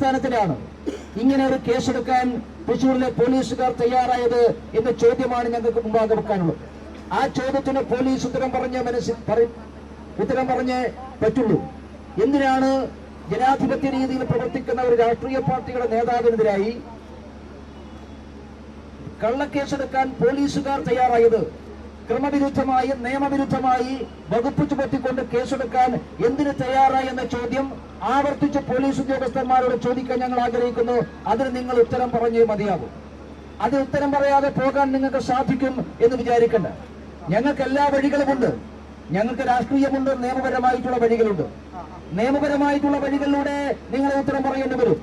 അടിസ്ഥാനത്തിലാണ് ഇങ്ങനെ ഒരു കേസെടുക്കാൻ തൃശൂരിലെ പോലീസുകാർ തയ്യാറായത് എന്ന ചോദ്യമാണ് ഞങ്ങൾക്ക് മുമ്പാകെ വെക്കാനുള്ളത്. ആ ചോദ്യത്തിന് പോലീസ് ഉത്തരം പറഞ്ഞ മനസ്സിൽ ഉത്തരം പറഞ്ഞേ പറ്റുള്ളൂ. എന്തിനാണ് ജനാധിപത്യ രീതിയിൽ പ്രവർത്തിക്കുന്ന ഒരു രാഷ്ട്രീയ പാർട്ടിയുടെ നേതാവിനെതിരായി കള്ളക്കേസെടുക്കാൻ പോലീസുകാർ തയ്യാറായത്? ക്രമവിരുദ്ധമായി നിയമവിരുദ്ധമായി വകുപ്പ് ചുമത്തിക്കൊണ്ട് കേസെടുക്കാൻ എന്തിന് തയ്യാറായി എന്ന ചോദ്യം ആവർത്തിച്ച് പോലീസ് ഉദ്യോഗസ്ഥന്മാരോട് ചോദിക്കാൻ ഞങ്ങൾ ആഗ്രഹിക്കുന്നു. അതിന് നിങ്ങൾ ഉത്തരം പറഞ്ഞേ മതിയാകും അത് ഉത്തരം പറയാതെ പോകാൻ നിങ്ങൾക്ക് സാധിക്കും എന്ന് വിചാരിക്കണ്ട. ഞങ്ങൾക്ക് എല്ലാ വഴികളുമുണ്ട്. ഞങ്ങൾക്ക് രാഷ്ട്രീയമുണ്ട് നിയമപരമായിട്ടുള്ള വഴികളുണ്ട്. നിയമപരമായിട്ടുള്ള വഴികളിലൂടെ നിങ്ങൾ ഉത്തരം പറയേണ്ടി വരും.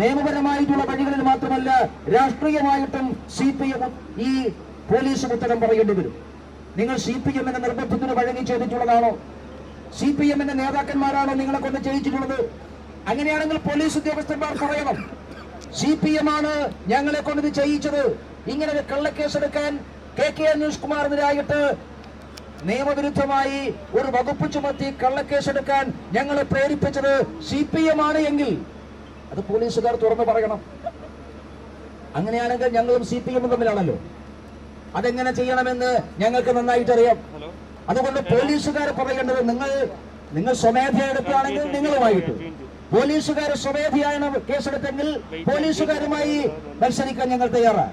നിയമപരമായിട്ടുള്ള വഴികളിൽ മാത്രമല്ല രാഷ്ട്രീയമായിട്ടും സി പി എം ഈ പോലീസും ഉത്തരം പറയേണ്ടി വരും. നിങ്ങൾ സി പി എമ്മിന്റെ നിർബന്ധത്തിന് വഴങ്ങി ചെയ്തിട്ടുള്ളതാണോ സി പി എമ്മിന്റെ നേതാക്കന്മാരാണോ നിങ്ങളെ കൊണ്ട് ചെയ്യിച്ചിട്ടുള്ളത് അങ്ങനെയാണെങ്കിൽ പോലീസ് ഉദ്യോഗസ്ഥന്മാർ പറയണം. സി പി എം ആണ് ഞങ്ങളെ കൊണ്ട് ഇത് ചെയ്യിച്ചത്. ഇങ്ങനെ ഒരു കള്ളക്കേസെടുക്കാൻ കെ കെ അനീഷ് കുമാറിനെതിരായിട്ട് നിയമവിരുദ്ധമായി ഒരു വകുപ്പ് ചുമത്തി കള്ളക്കേസെടുക്കാൻ ഞങ്ങളെ പ്രേരിപ്പിച്ചത് സി പി എം ആണ് എങ്കിൽ അത് പോലീസുകാർ തുറന്നു പറയണം. അങ്ങനെയാണെങ്കിൽ ഞങ്ങളും സി പി എമ്മും തമ്മിലാണല്ലോ. അതെങ്ങനെ ചെയ്യണമെന്ന് ഞങ്ങൾക്ക് നന്നായിട്ട് അറിയാം അതുകൊണ്ട് പോലീസുകാർ പറയേണ്ടത് നിങ്ങൾ നിങ്ങൾ സ്വമേധയാ എടുക്കുകയാണെങ്കിൽ നിങ്ങളുമായിട്ട്. പോലീസുകാർ സ്വമേധയാണ് കേസെടുത്തെങ്കിൽ പോലീസുകാരുമായി മത്സരിക്കാൻ ഞങ്ങൾ തയ്യാറാണ്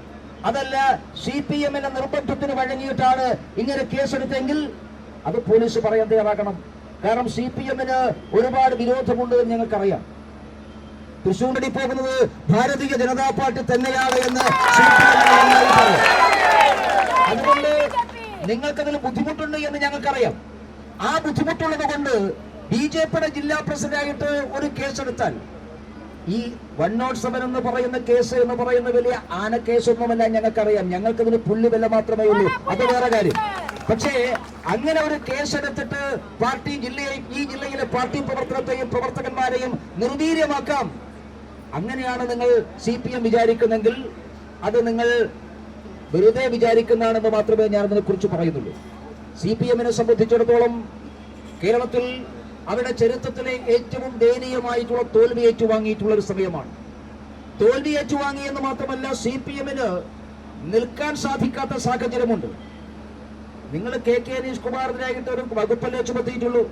അതല്ല സി പി എമ്മിന്റെ നിർബന്ധത്തിന് വഴങ്ങിയിട്ടാണ് ഇങ്ങനെ കേസെടുത്തെങ്കിൽ അത് പോലീസ് പറയാൻ തയ്യാറാക്കണം. കാരണം സി പി എമ്മിന് ഒരുപാട് വിരോധമുണ്ട് എന്ന് ഞങ്ങൾക്കറിയാം. തൃശൂരിൽ പോകുന്നത് ഭാരതീയ ജനതാ പാർട്ടി തന്നെയാണ് എന്ന്. അതുകൊണ്ട് നിങ്ങൾക്കതിൽ ബുദ്ധിമുട്ടുണ്ട് എന്ന് ഞങ്ങൾക്കറിയാം. ആ ബുദ്ധിമുട്ടുള്ളത് കൊണ്ട് ബി ജെ പിയുടെ ജില്ലാ പ്രസിഡന്റായിട്ട് ഒരു കേസെടുത്താൽ ഈ വൺ നോട്ട് സെവൻ എന്ന് പറയുന്ന കേസ് എന്ന് പറയുന്ന വലിയ ആന കേസൊന്നുമല്ല ഞങ്ങൾക്കറിയാം. ഞങ്ങൾക്കതിന് പുല്ലുവില മാത്രമേ ഉള്ളൂ. അത് വേറെ കാര്യം. പക്ഷേ അങ്ങനെ ഒരു കേസ് എടുത്തിട്ട് പാർട്ടി ജില്ലയെ ഈ ജില്ലയിലെ പാർട്ടി പ്രവർത്തനത്തെയും പ്രവർത്തകന്മാരെയും നിർവീര്യമാക്കാം. അങ്ങനെയാണ് നിങ്ങൾ സി പി എം വിചാരിക്കുന്നെങ്കിൽ അത് നിങ്ങൾ വെറുതെ വിചാരിക്കുന്നതാണെന്ന് മാത്രമേ ഞാൻ അതിനെ കുറിച്ച് പറയുന്നുള്ളൂ. സി പി എമ്മിനെ സംബന്ധിച്ചിടത്തോളം കേരളത്തിൽ അവരുടെ ചരിത്രത്തിലെ ഏറ്റവും ദയനീയമായിട്ടുള്ള തോൽവി ഏറ്റുവാങ്ങിയിട്ടുള്ള ഒരു സമയമാണ്. തോൽവി ഏറ്റുവാങ്ങി എന്ന് മാത്രമല്ല സി പി എമ്മിന് നിൽക്കാൻ സാധിക്കാത്ത സാഹചര്യമുണ്ട്. നിങ്ങൾ കെ കെ അനീഷ് കുമാറിനായിട്ട് ഒരു വകുപ്പല്ലേ ചുമത്തിയിട്ടുള്ളൂ?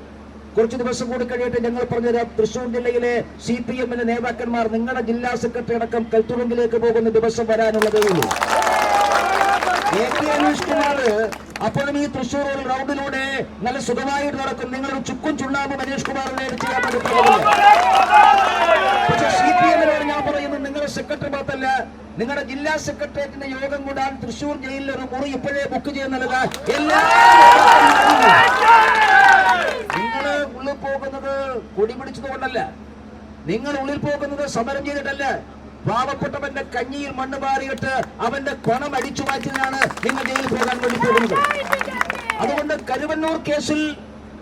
കുറച്ച് ദിവസം കൂടി കഴിയട്ടെ ഞങ്ങൾ പറഞ്ഞുതരാം. തൃശൂർ ജില്ലയിലെ സി പി എമ്മിന്റെ നേതാക്കന്മാർ നിങ്ങളുടെ ജില്ലാ സെക്രട്ടറി അടക്കം കൽത്തുറങ്കിലേക്ക് പോകുന്ന ദിവസം വരാനുള്ളതേ ഉള്ളൂ. കുമാർ അപ്പോഴും ഈ തൃശ്ശൂർ ഒരു റൗണ്ടിലൂടെ നല്ല സുഖമായിട്ട് നടക്കും. നിങ്ങൾ ഒരു ചുക്കും ചുണ്ണാമ്പും മനീഷ് കുമാറിനെ ചെയ്യാൻ വേണ്ടി പക്ഷെ സി ഞാൻ പറയുന്നു നിങ്ങളുടെ സെക്രട്ടറി മാത്രല്ല നിങ്ങളുടെ ജില്ലാ സെക്രട്ടേറിയറ്റിന്റെ യോഗം കൂടാൻ തൃശ്ശൂർ ജയിലിൽ ഒരു മുറി ഇപ്പോഴേ ബുക്ക് ചെയ്യുന്നത് എല്ലാ നിങ്ങൾ ഉള്ളിൽ പോകുന്നത് കൊടി പിടിച്ചതുകൊണ്ടല്ല. നിങ്ങൾ ഉള്ളിൽ പോകുന്നത് സമരം ചെയ്തിട്ടല്ല. പാവപ്പെട്ടവന്റെ കഞ്ഞിയിൽ മണ്ണ് പാറിയിട്ട് അവന്റെ പണം അടിച്ചു മാറ്റിയാണ് നിങ്ങൾ ജയിലിൽ പോകാൻ വേണ്ടി പോകുന്നത് അതുകൊണ്ട് കരുവന്നൂർ കേസിൽ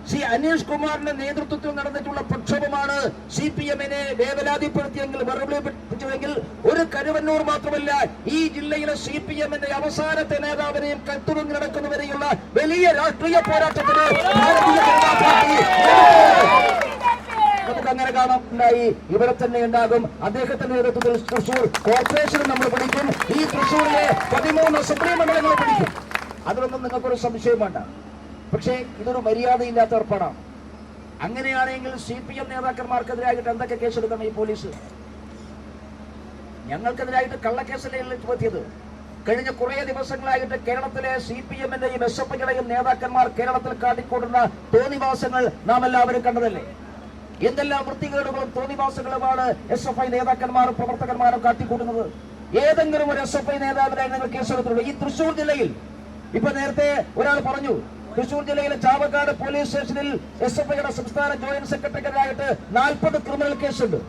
ശ്രീ അനീഷ് കുമാറിന്റെ നേതൃത്വത്തിൽ നടന്നിട്ടുള്ള പ്രക്ഷോഭമാണ് സി പി എമ്മിനെ വേവലാതിപ്പെടുത്തിയെങ്കിൽ മറുപടി ഒരു കരുവന്നൂർ മാത്രമല്ല ഈ ജില്ലയിലെ സി പി എമ്മിന്റെ അവസാനത്തെ നേതാവിനെയും കത്തുറുങ്ങി നടക്കുന്നവരെയുള്ള വലിയ രാഷ്ട്രീയ പോരാട്ടത്തിന് ഭാരതീയ ജനതാ പാർട്ടി നമുക്ക് അങ്ങനെ കാണാൻ ഉണ്ടായി ഇവിടെ തന്നെ ഉണ്ടാകും. അദ്ദേഹത്തിന്റെ നേതൃത്വത്തിൽ തൃശൂർ കോർപ്പറേഷൻ നമ്മൾ പിടിക്കും ഈ തൃശൂരിലെ പതിമൂന്ന് സുപ്രീം മണ്ഡലങ്ങൾ പിടിക്കും അതിലൊന്നും നിങ്ങൾക്കൊരു സംശയം വേണ്ട. പക്ഷേ ഇതൊരു മര്യാദയില്ലാത്ത ഏർപ്പാടാണ്. അങ്ങനെയാണെങ്കിൽ സി പി എം നേതാക്കന്മാർക്കെതിരായിട്ട് എന്തൊക്കെ കേസെടുക്കണം ഈ പോലീസ്? ഞങ്ങൾക്കെതിരായിട്ട് കള്ളക്കേസല്ലേ ചുമത്തിയത്? കഴിഞ്ഞ കുറേ ദിവസങ്ങളായിട്ട് കേരളത്തിലെ സി പി എമ്മിന്റെയും എസ് എഫ് ഐയുടെയും നേതാക്കന്മാർ കേരളത്തിൽ കാട്ടിക്കൂട്ടുന്ന തോന്നിവാസങ്ങൾ നാം എല്ലാവരും കണ്ടതല്ലേ? എന്തെല്ലാം വൃത്തികേടുകളും തോന്നിവാസങ്ങളുമാണ് എസ് എഫ് ഐ നേതാക്കന്മാരും പ്രവർത്തകന്മാരും കാട്ടിക്കൂട്ടുന്നത്? ഏതെങ്കിലും ഒരു എസ് എഫ് ഐ നേതാവിനെ നിങ്ങൾ കേസെടുത്തുള്ളൂ ഈ തൃശൂർ ജില്ലയിൽ ഇപ്പൊ നേരത്തെ ഒരാൾ പറഞ്ഞു തൃശൂർ ജില്ലയിലെ ചാവക്കാട് പോലീസ് സ്റ്റേഷനിൽ എസ് എഫ് ഐയുടെ സംസ്ഥാന ജോയിന്റ് സെക്രട്ടറിക്കെതിരായിട്ട് നാൽപ്പത് ക്രിമിനൽ കേസുണ്ട്.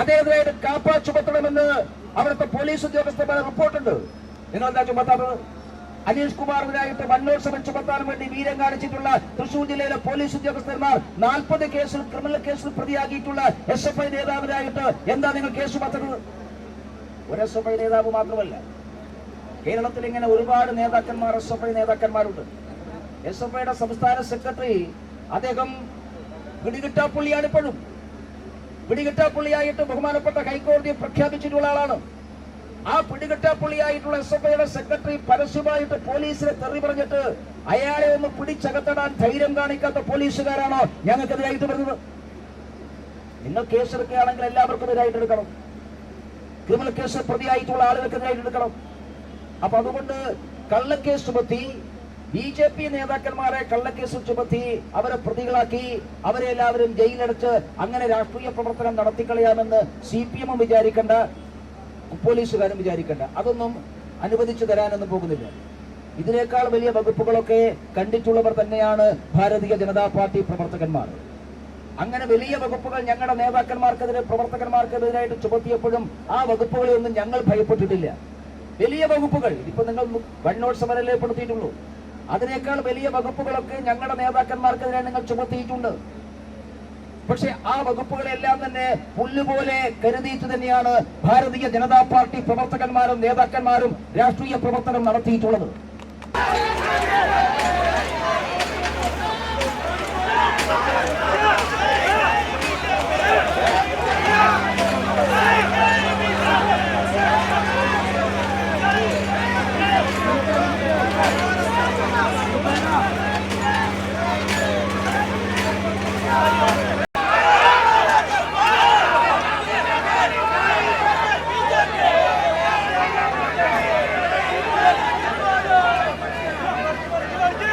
അദ്ദേഹത്തിനായിട്ട് കാപ്പ ചുമത്തണമെന്ന് അവിടുത്തെ പോലീസ് ഉദ്യോഗസ്ഥന്മാർ റിപ്പോർട്ടുണ്ട്. നിങ്ങൾ എന്താ ചുമത്താത്തത്? അനീഷ് കുമാറിനായിട്ട് വന്നോത്സവം ചുമത്താൻ വേണ്ടി വീരം കാണിച്ചിട്ടുള്ള തൃശൂർ ജില്ലയിലെ പോലീസ് ഉദ്യോഗസ്ഥന്മാർ നാൽപ്പത് കേസിൽ ക്രിമിനൽ കേസിൽ പ്രതിയാക്കിയിട്ടുള്ള എസ് എഫ് ഐ നേതാവിനായിട്ട് എന്താ നിങ്ങൾ കേസ് ചുമത്തുന്നത്? ഒരു എസ് എഫ് ഐ നേതാവ് മാത്രമല്ല കേരളത്തിൽ ഇങ്ങനെ ഒരുപാട് നേതാക്കന്മാർ എസ് എഫ് ഐ നേതാക്കന്മാരുണ്ട്. എസ് എഫ് ഐയുടെ സംസ്ഥാന സെക്രട്ടറി അദ്ദേഹം പിടികിട്ടാപ്പുള്ളിയാണ് ഇപ്പോഴും. പിടികിട്ടാപ്പുള്ളിയായിട്ട് ബഹുമാനപ്പെട്ട ഹൈക്കോടതി പ്രഖ്യാപിച്ചിട്ടുള്ള ആളാണ്. ആ പിടികിട്ടാപ്പുള്ളിയായിട്ടുള്ള എസ് എഫ് ഐയുടെ സെക്രട്ടറി പരസ്യമായിട്ട് പോലീസിനെ തെറി പറഞ്ഞിട്ട് അയാളെ ഒന്ന് പിടിച്ചകത്തടാൻ ധൈര്യം കാണിക്കാത്ത പോലീസുകാരാണോ ഞങ്ങൾക്കെതിരായിട്ട് വരുന്നത് നിങ്ങൾ കേസെടുക്കുകയാണെങ്കിൽ എല്ലാവർക്കും എതിരായിട്ട് എടുക്കണം. ക്രിമിനൽ കേസ് പ്രതിയായിട്ടുള്ള ആളുകൾക്ക് ആളുകൾക്കെതിരായിട്ട് എടുക്കണം. അപ്പൊ അതുകൊണ്ട് കള്ളക്കേസ് ചുമത്തി ബി ജെ പി നേതാക്കന്മാരെ കള്ളക്കേസ് ചുമത്തി അവരെ പ്രതികളാക്കി അവരെ എല്ലാവരും ജയിലടച്ച് അങ്ങനെ രാഷ്ട്രീയ പ്രവർത്തനം നടത്തിക്കളയാമെന്ന് സി പി എമ്മും വിചാരിക്കേണ്ട. പോലീസുകാരും വിചാരിക്കേണ്ട. അതൊന്നും അനുവദിച്ചു തരാനൊന്നും പോകുന്നില്ല. ഇതിനേക്കാൾ വലിയ വകുപ്പുകളൊക്കെ കണ്ടിട്ടുള്ളവർ തന്നെയാണ് ഭാരതീയ ജനതാ പാർട്ടി പ്രവർത്തകന്മാർ. അങ്ങനെ വലിയ വകുപ്പുകൾ ഞങ്ങളുടെ നേതാക്കന്മാർക്കെതിരെ പ്രവർത്തകന്മാർക്കെതിരായിട്ട് ചുമത്തിയപ്പോഴും ആ വകുപ്പുകളെ ഒന്നും ഞങ്ങൾ ഭയപ്പെട്ടിട്ടില്ല. വലിയ വകുപ്പുകൾ ഇപ്പൊ നിങ്ങൾ വണ്ണോട്ട് സമരല്ലേ പെടുത്തിയിട്ടുള്ളൂ. അതിനേക്കാൾ വലിയ വകുപ്പുകളൊക്കെ ഞങ്ങളുടെ നേതാക്കന്മാർക്കെതിരെ നിങ്ങൾ ചുമത്തിയിട്ടുണ്ട്. പക്ഷെ ആ വകുപ്പുകളെല്ലാം തന്നെ പുല്ലുപോലെ കരുതിയിട്ട് തന്നെയാണ് ഭാരതീയ ജനതാ പാർട്ടി പ്രവർത്തകന്മാരും നേതാക്കന്മാരും രാഷ്ട്രീയ പ്രവർത്തനം നടത്തിയിട്ടുള്ളത്.